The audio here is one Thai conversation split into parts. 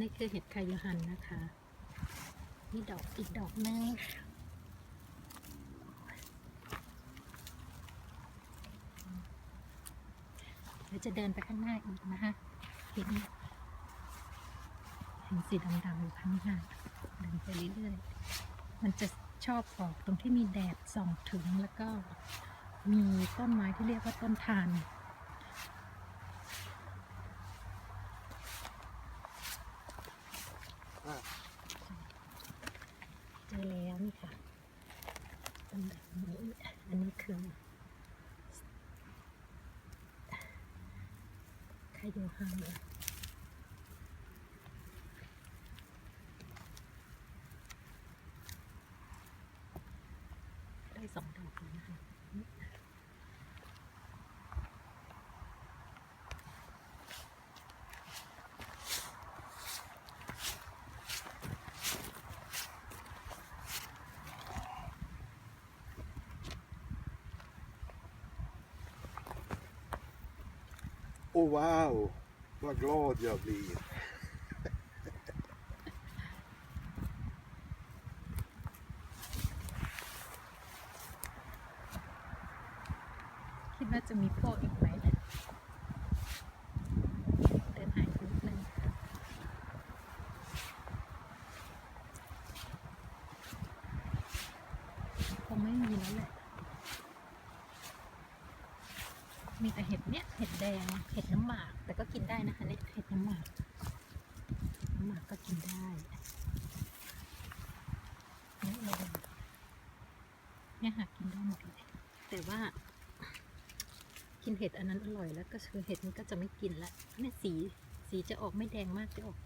นี่คือเห็ดไคโยฮันนะคะ นี่ดอกอีกดอกนึงเดี๋ยวจะเดินไปข้างหน้าอีกนะคะเห็นเห็นสีดำๆอยู่ข้างหน้าเดินไปเรื่อยๆมันจะชอบออกตรงที่มีแดดส่องถึงแล้วก็มีต้นไม้ที่เรียกว่าต้นทาน เจอแล้วนี่ค่ะเป็นแบบนี้อันนี้คือไคโยฮังได้สองดอกแล้วนะคะ Åh oh, wow, vad glad jag blir. คิดว่าจะมีพวกอีกไหมเดินหายนิดนึงคงไม่มีแล้วแหละ มีแต่เห็ดเนี้ยเห็ดแดงเห็ดน้ำหมาก แต่ก็กินได้นะคะเนี่ยเห็ดน้ำหมากน้ำหมากก็กินได้เนี่ยเลยเนี่ยหากินได้หมดเลยแต่ว่า กินเห็ดอันนั้นอร่อยแล้วก็คือเห็ดนี้ก็จะไม่กินละเนี่ยสีสีจะออกไม่แดงมากจะออก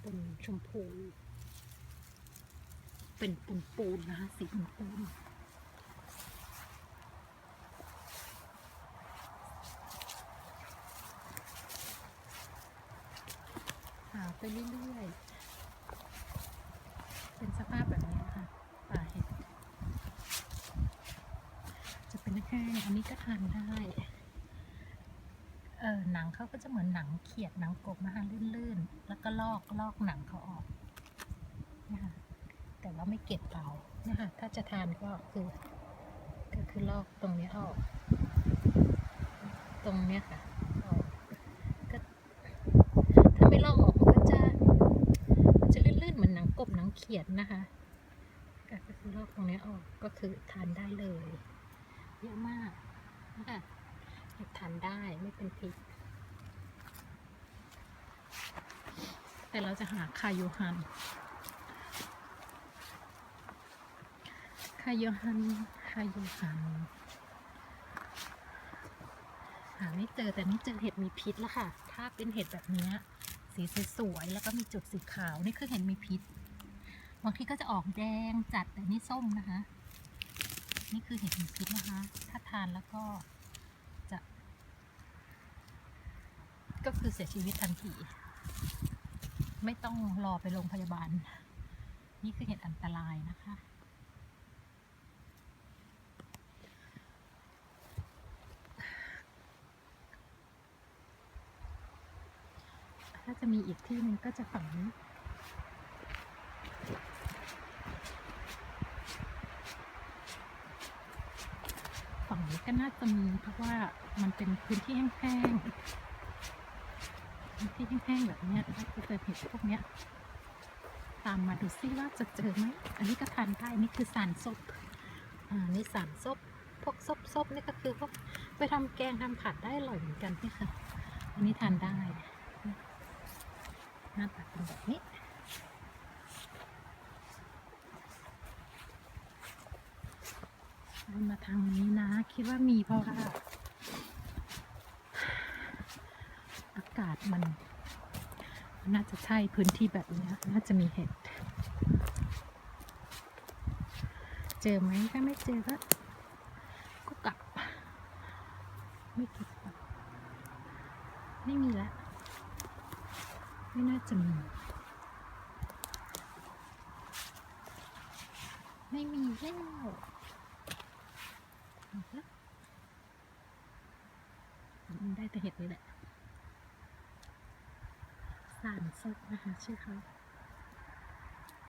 เป็นชมพู เป็นปูนปูนนะคะสีปูนปูน หาไปเรื่อยๆ เป็นสภาพแบบนี้นะคะป่าเห็ด จะเป็นแห้งอันนี้ก็ทานได้ เออหนังเขาก็จะเหมือนหนังเขียดหนังกบนะคะลื่นๆ แล้วก็ลอกลอกหนังเขาออกนะคะแต่ว่าไม่เก็บเอานะคะถ้าจะทานก็คือก็คือลอกตรงนี้ออก ตรงเนี้ยค่ะออกก็ถ้าไม่ลอกออกมันก็จะมันจะลื่นๆเหมือนหนังกบหนังเขียดนะคะก็คือลอกตรงนี้ออกก็คือทานได้เลย เยอะมากนะคะเก็บทานได้ไม่เป็นพิษแต่เราจะหาคาโยฮันคาโยฮันคาโยฮันหาไม่เจอแต่นี่เจอเห็ดมีพิษแล้วค่ะ ถ้าเป็นเห็ดแบบนี้สีสวยๆแล้วก็มีจุดสีขาวนี่คือเห็ดมีพิษ บางทีก็จะออกแดงจัดแต่นี่ส้มนะคะ นี่คือเห็ดมีพิษนะคะ ถ้าทานแล้วก็จะ ก็คือเสียชีวิตทันที ไม่ต้องรอไปโรงพยาบาล นี่คือเห็ดอันตรายนะคะถ้าจะมีอีกที่หนึงก็จะฝั่งนี้ ฝั่งนี้ ก็น่าจะมีเพราะว่ามันเป็นพื้นที่แห้งๆพื้นที่แห้งๆแบบเนี้ยถ้าเจอเห็ดพวกเนี้ย ตามมาดูซิว่าจะเจอไหมอันนี้ก็ทานได้นี่คือสารซบอ่านี่สารซบพวกซบซบนี่ก็คือพวกไปทำแกงทำผัดได้อร่อยเหมือนกันนี่ค่ะอันนี้ทานได้หน้าตาเป็นแบบนี้ เดินมาทางนี้นะ คิดว่ามีเพราะว่าอากาศมัน น่าจะใช่พื้นที่แบบนี้น่าจะมีเห็ด เจอไหมถ้าไม่เจอก็ก็กลับ ไม่เก็บไม่มีแล้วไม่น่าจะมีไม่มีแล้ว มันได้แต่เห็ดนี่แหละสารสดนะคะชื่อเขา